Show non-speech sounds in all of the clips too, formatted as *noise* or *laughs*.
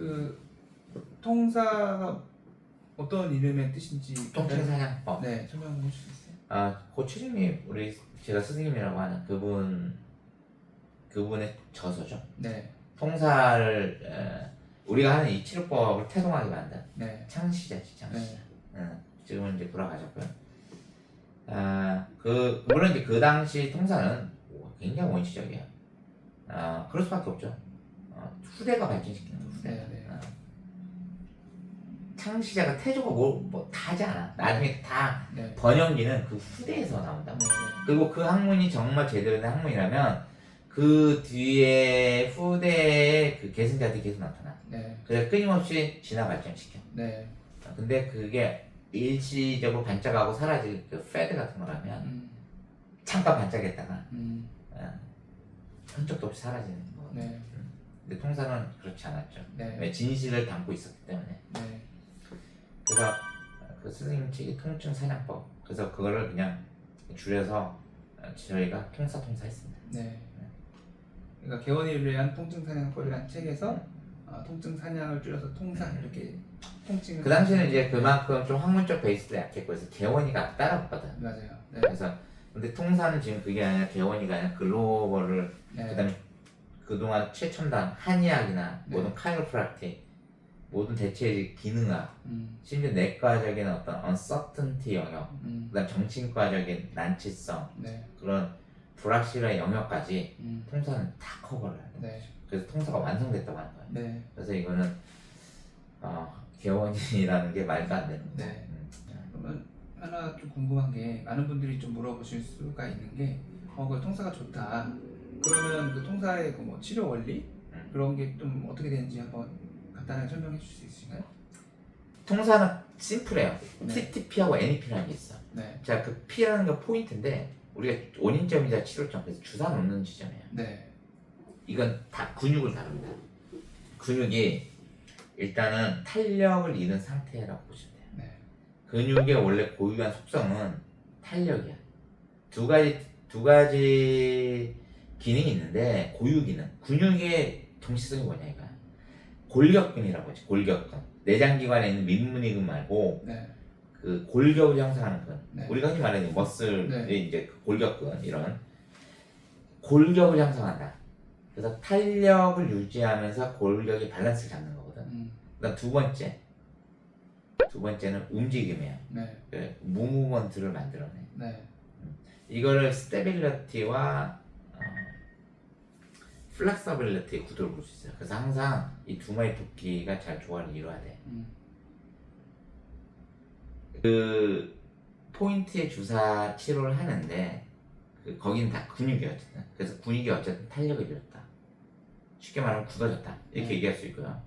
그 통사가 어떤 이름의 뜻인지 통칭사냥법. 네 설명 해 주실 수 있어요? 아, 고추님이 우리 제가 스승님이라고 하는 그분 그분의 저서죠. 네, 통사를 에, 우리가 하는 이 치료법을 태동하게 만든 네, 창시자지 창시자. 네. 응, 지금은 이제 돌아가셨고요. 아, 그 물론 이제 그 당시 통사는 굉장히 원시적이야. 아, 그럴 수밖에 없죠. 어, 후대가 발전시키는 거 후대. 네, 네. 어. 창시자가 태조가 뭐 뭐다 하지 않아. 나중에 다 네, 번영기는 그 후대에서 나온다. 네, 그리고 그 학문이 정말 제대로 된 학문이라면 그 뒤에 후대의 그 계승자들이 계속 나타나. 네, 그래서 끊임없이 진화 발전시켜. 네, 근데 그게 일시적으로 반짝하고 사라질 그 패드 같은 거라면 음, 잠깐 반짝했다가 음, 어, 흔적도 없이 사라지는 거거든요. 네, 근데 통사는 그렇지 않았죠. 네, 왜 진실을 담고 있었기 때문에. 네, 그래서 그 스승님 책이 통증 사냥법. 그래서 그거를 그냥 줄여서 어, 저희가 통사 통사했습니다. 네. 그러니까 개원이를 위한 통증 사냥법이라는 책에서 어, 통증 사냥을 줄여서 통사 이렇게 통증을 그 당시에는 이제 그만큼 좀 학문적 베이스도 약했고 그래서 개원이가 따라붙거든. 맞아요. 네, 그래서 근데 통사는 지금 그게 아니라 개원이가 아니라 글로벌을 네, 그다음에 그동안 최첨단 한의학이나 네. 모든 카이로프락틱 모든 대체의 기능학 음, 심지어 내과적인 어떤 uncertainty 영역 음, 그다음 정신과적인 난치성 네, 그런 불확실한 영역까지 음, 통사는 다 커버를 해요. 네, 그래서 통사가 완성됐다고 하는 거예요. 네, 그래서 이거는 어, 개원이라는 게 말도 안 되는 거예요. 네. 음. 그러면 하나 좀 궁금한 게 많은 분들이 좀 물어보실 수가 있는 게 어, 그 통사가 좋다. 그러면 그 통사의 그 뭐 치료 원리 음. 그런 게 좀 어떻게 되는지 한번 간단하게 설명해 주실 수 있으신가요? 통사는 심플해요. 네. TTP하고 NEP라는 게 있어. 네, 자, 그 P라는 건 포인트인데 우리가 원인점이자 치료점 그래서 주사 놓는 지점이에요. 네, 이건 다 근육을 다룹니다. 근육이 일단은 탄력을 잃은 상태라고 보시면 돼요. 네, 근육의 원래 고유한 속성은 탄력이야. 두 가지 두 가지 기능이 있는데 고유 기능. 근육의 정체성이 뭐냐 이거야. 골격근이라고 하지. 골격근. 내장기관에 있는 민문이근 말고 네, 그 골격을 형성하는 근. 네. 우리가 흔히 말하는 머슬의 네. 이제 그 골격근 이런 골격을 형성한다. 그래서 탄력을 유지하면서 골격의 밸런스를 잡는 거거든. 음, 그다음 두 번째 두 번째는 움직임이에요. 네, 그 무브먼트를 만들어내. 네, 이거를 스테빌리티와 어, 플렉서빌리티 구도를 볼 수 있어요. 그래서 항상 이 두 마리 토끼가 잘 조화를 이뤄야 돼. 음, 그 포인트에 주사 치료를 하는데 그 거기는 다 근육이었거든. 그래서 근육이 어쨌든 탄력을 잃었다. 쉽게 말하면 굳어졌다. 이렇게 네. 얘기할 수 있고요.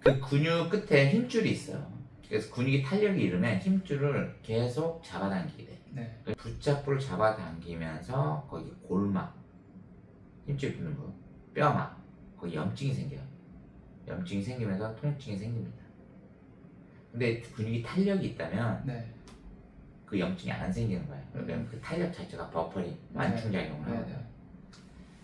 그 근육 끝에 힘줄이 있어요. 그래서 근육이 탄력이 잃으면 힘줄을 계속 잡아당기게 돼. 네, 그 붙잡부를 잡아당기면서 거기 골막, 힘줄 붙는 부분, 뼈막, 거기 염증이 생겨요. 염증이 생기면서 통증이 생깁니다. 근데 근육이 탄력이 있다면 네, 그 염증이 안 생기는 거예요. 왜냐면 그 탄력 자체가 버퍼링, 완충 작용을 네, 하거든요. 네,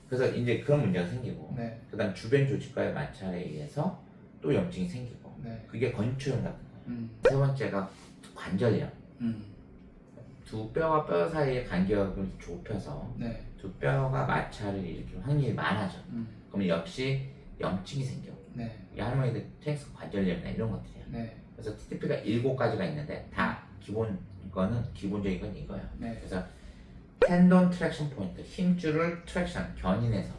그래서 이제 그런 문제가 생기고, 네, 그 다음 주변 조직과의 마찰에 의해서 또 염증이 생기고, 네, 그게 건초염 같은 거예요. 음, 세 번째가 관절염. 음, 두 뼈와 뼈 사이의 간격을 좁혀서 네, 두 뼈가 마찰을 일으킬 확률이 많아져. 음, 그럼 역시 염증이 생겨. 네, 이 할머니들 트랙스 관절염이나 이런 것들이야. 네, 그래서 TTP가 일곱 가지가 있는데 다 기본 거는 기본적인 건 이거야. 네, 그래서 텐돈 트랙션 포인트 힘줄을 트랙션 견인해서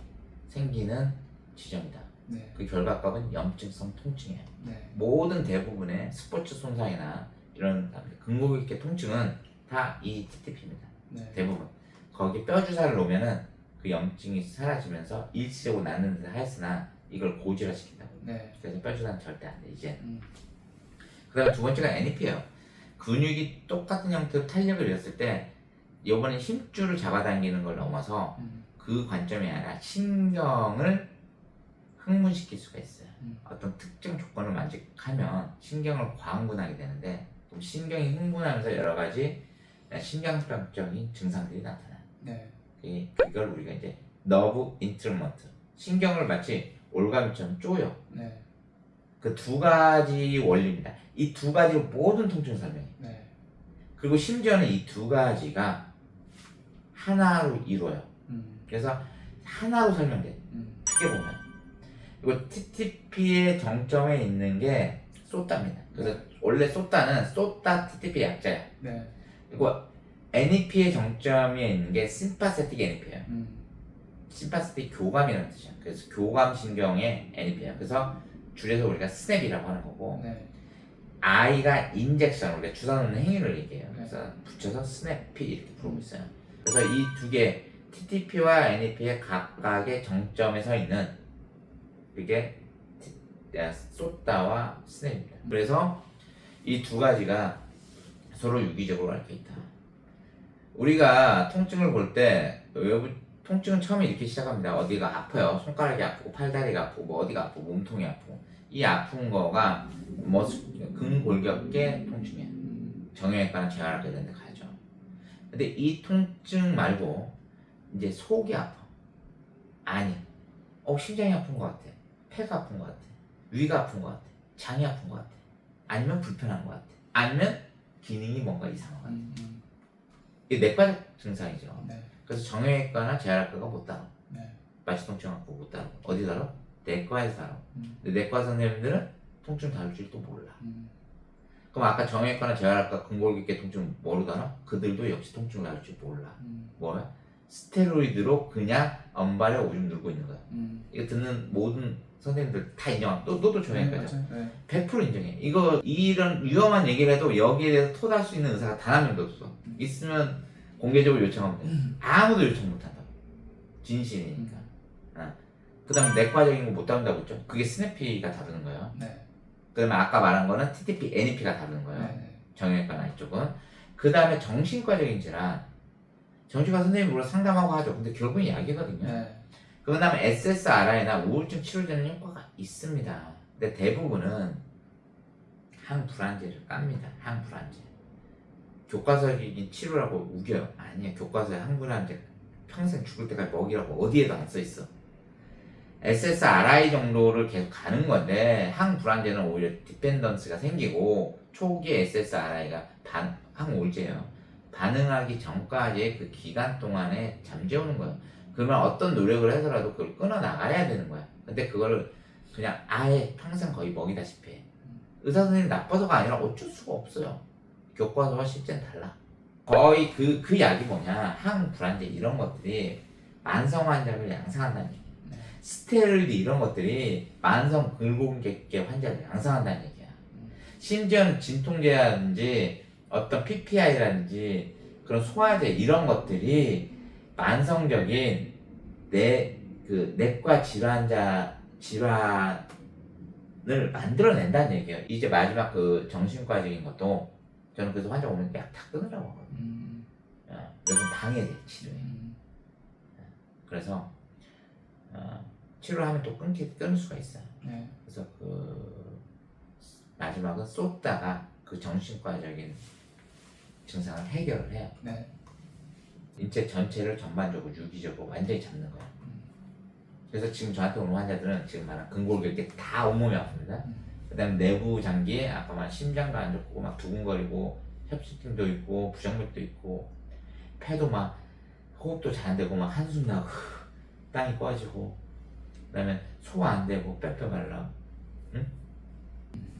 생기는 지점이다. 네, 그 결과값은 염증성 통증이에요. 네, 모든 대부분의 스포츠 손상이나 이런 근골격계 통증은 다 이 TTP입니다. 네, 대부분 거기 뼈 주사를 놓으면은 그 염증이 사라지면서 일시적으로 낫는 듯 하였으나 이걸 고지화 시킨다고. 네, 그래서 뼈 주사는 절대 안 돼. 이제 음, 그 다음에 두 번째가 NEP예요. 근육이 똑같은 형태로 탄력을 잃었을 때 이번에 힘줄을 잡아당기는 걸 넘어서 음, 그 관점이 아니라 신경을 흥분시킬 수가 있어요. 음. 어떤 특정 조건을 만족하면 신경을 과흥분하게 되는데 신경이 흥분하면서 여러 가지 신경병적인 증상들이 나타나요. 네, 이- 이걸 우리가 이제 너브 인트루먼트 신경을 마치 올가미처럼 쪼여 네, 그 두 가지 원리입니다. 이 두 가지 모든 통증 설명이. 네. 그리고 심지어는 이 두 가지가 하나로 이루어요. 음. 그래서 하나로 설명돼. 음. 크게 보면. 그리고 TTP의 정점에 있는 게 쏟다입니다. 그래서 원래 쏟다는 쏟다 TTP 약자야. 네. 그리고 NEP의 정점에 있는 게 심파세틱 NEP예요. 음. 심파세틱 교감이라는 뜻이야. 그래서 교감 신경의 NEP예요. 그래서 줄여서 우리가 스냅이라고 하는 거고 네. I가 인젝션 우리가 주사 놓는 행위를 얘기해요. 네. 그래서 붙여서 스냅피 이렇게 부르고 있어요. 그래서 이 두 개 TTP와 NEP의 각각의 정점에 서 있는 그게 쏟다와 스냅입니다. 그래서 이 두 가지가 서로 유기적으로 얽혀 있다. 우리가 통증을 볼 때 외부 통증은 처음에 이렇게 시작합니다. 어디가 아파요. 손가락이 아프고 팔다리가 아프고 뭐 어디가 아프고 몸통이 아프고 이 아픈 거가 뭐 근골격계 통증이야. 음. 정형외과는 재활학과 이런 데 가야죠. 근데 이 통증 말고 이제 속이 아파. 아니. 어 심장이 아픈 것 같아. 폐가 아픈 것 같아. 위가 아픈 것 같아. 장이 아픈 것 같아. 아니면 불편한 것 같아. 아니면 기능이 뭔가 같아. 음. 음. 이게 내과적 증상이죠. 네. 그래서 정형외과나 재활학과가 못 다뤄. 네. 마취통증 갖고 못 다뤄. 어디 다뤄? 내과에서 다뤄. 음. 근데 내과 선생님들은 통증 다룰 줄또 몰라. 음. 그럼 아까 정형외과나 재활학과 근골격계 통증 다뤄? 그들도 역시 통증을 다룰 줄 몰라. 음. 뭐야? 스테로이드로 그냥 엄발에 오줌 누르고 있는 거야. 음. 이거 듣는 모든 선생님들 다 인정하고 또 너도 네, 정형외과죠. 맞아요. 네. 100% 인정해. 이거 이런 위험한 얘기를 해도 여기에 대해서 토달 수 있는 의사가 단 한 명도 없어. 있으면 공개적으로 요청하면 돼. 아무도 요청 못 한다고. 진실이니까. 어. 그다음 내과적인 거 못 다룬다고 했죠. 그게 스냅피가 다루는 거예요. 네. 그다음에 아까 말한 거는 TTP, NEP가 다루는 거예요. 네. 정형외과나 이쪽은. 그다음에 정신과적인 질환. 정신과 선생님이 물론 상담하고 하죠. 근데 결국은 약이거든요. 네. 그 다음에 SSRI나 우울증 치료되는 효과가 있습니다. 근데 대부분은 항불안제를 깝니다. 항불안제. 교과서적인 치료라고 우겨요. 아니야. 교과서에 항불안제 평생 죽을 때까지 먹이라고 어디에도 안 써 있어. SSRI 정도를 계속 가는 건데 항불안제는 오히려 디펜던스가 생기고 초기 SSRI가 반, 항우울제예요. 반응하기 전까지의 그 기간 동안에 잠재우는 거예요. 그러면 어떤 노력을 해서라도 그걸 끊어 나가야 되는 거야. 근데 그거를 그냥 아예 평생 거의 먹이다시피 해. 의사 선생님 나빠서가 아니라 어쩔 수가 없어요. 교과서와 실제는 달라. 거의 그, 그 약이 뭐냐. 항불안제 이런 것들이 만성 환자를 양성한다는 얘기야. 네. 스테로이드 이런 것들이 만성 근골격계 환자를 양성한다는 얘기야. 심지어는 진통제라든지 어떤 PPI라든지 그런 소화제 이런 것들이 만성적인 내 그 내과 질환자 질환을 만들어낸다는 얘기예요. 이제 마지막 그 정신과적인 것도 저는 그래서 환자 오면 약 다 끊으라고 하거든요. 음. 어, 왜냐면 방해돼 치료에. 음. 그래서 어, 치료를 하면 또 끊기 끊을 수가 있어요. 네. 그래서 그 마지막은 쏟다가 그 정신과적인 증상을 해결을 해요. 네. 인체 전체를 전반적으로 유기적으로 완전히 잡는. 음. 그래서 지금 저한테 오는 환자들은 지금 말한 근골격계 다 온몸이 아픕니다. 음. 그다음에 내부 장기에 아까 말한 심장도 안 좋고 막 두근거리고 협심증도 있고 부정맥도 있고 폐도 막 호흡도 잘 안 되고 막 한숨 나고 *laughs* 땅이 꺼지고 그다음에 소화 안 되고 뼈뼈 말라 응?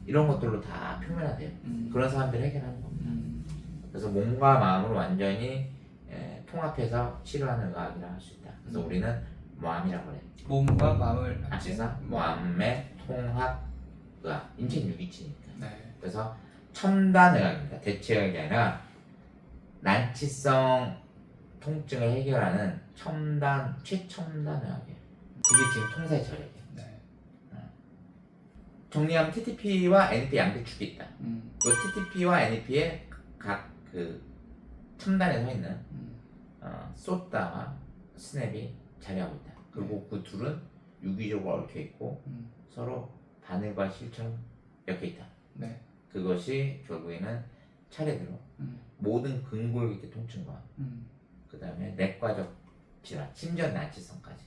이런 것들로 다 표면화돼요. 음. 그런 사람들 해결하는 겁니다. 음. 그래서 몸과 마음을 완전히 에, 통합해서 치료하는 의학이라 할 수 있다. 그래서 음. 우리는 모함이라고 그래. 몸과 마음을 앞에서 모함의 통합 의학, 인체 유기치니까. 네. 그래서 첨단 의학입니다. 대체 의학이 아니라 난치성 통증을 해결하는 첨단 최첨단 의학이에요. 그게 지금 통사의 저력이에요. 네. 정리하면 TTP와 NP 양대 축이 있다. 음. 그 TTP와 NP의 각 그 첨단에 서 있는 음. 어, 쏟다와 스냅이 자리하고 있다. 그리고 그 둘은 유기적으로 얽혀 있고 음. 서로 바늘과 실처럼 엮여 있다. 네. 그것이 결국에는 차례대로 음. 모든 근골격계 통증과 음. 그 다음에 내과적 질환, 심지어 난치성까지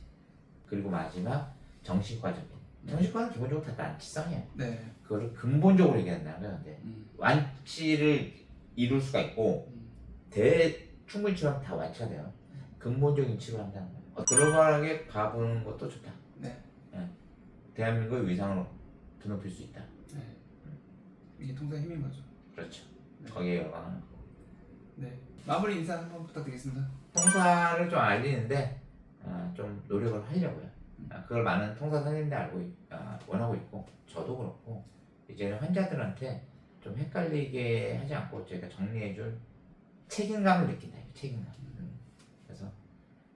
그리고 마지막 정신과적인 정신과는 기본적으로 다 난치성이야. 네. 그거를 근본적으로 거야. 근데 음. 완치를 이룰 수가 있고 음. 대 충분히 치료하면 다 완치가 돼요. 근본적인 치료를 한다는 거예요. 어, 글로벌하게 봐보는 것도 좋다. 네. 대한민국의 위상을 드높일 수 있다. 네. 이게 통사의 힘인 거죠. 그렇죠. 네. 거기에 거. 네. 마무리 인사 한번 부탁드리겠습니다. 통사를 좀 알리는데 아, 좀 노력을 하려고요. 아, 그걸 많은 통사 선생님들 알고 있- 아, 원하고 있고 저도 그렇고 이제는 환자들한테 좀 헷갈리게 하지 않고 저희가 정리해줄 책임감을 느낀다. 책임감. 음. 그래서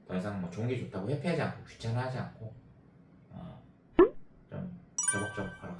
더 이상 뭐 좋은 게 좋다고 회피하지 않고 귀찮아하지 않고 어, 좀 저벅저벅 걸어가.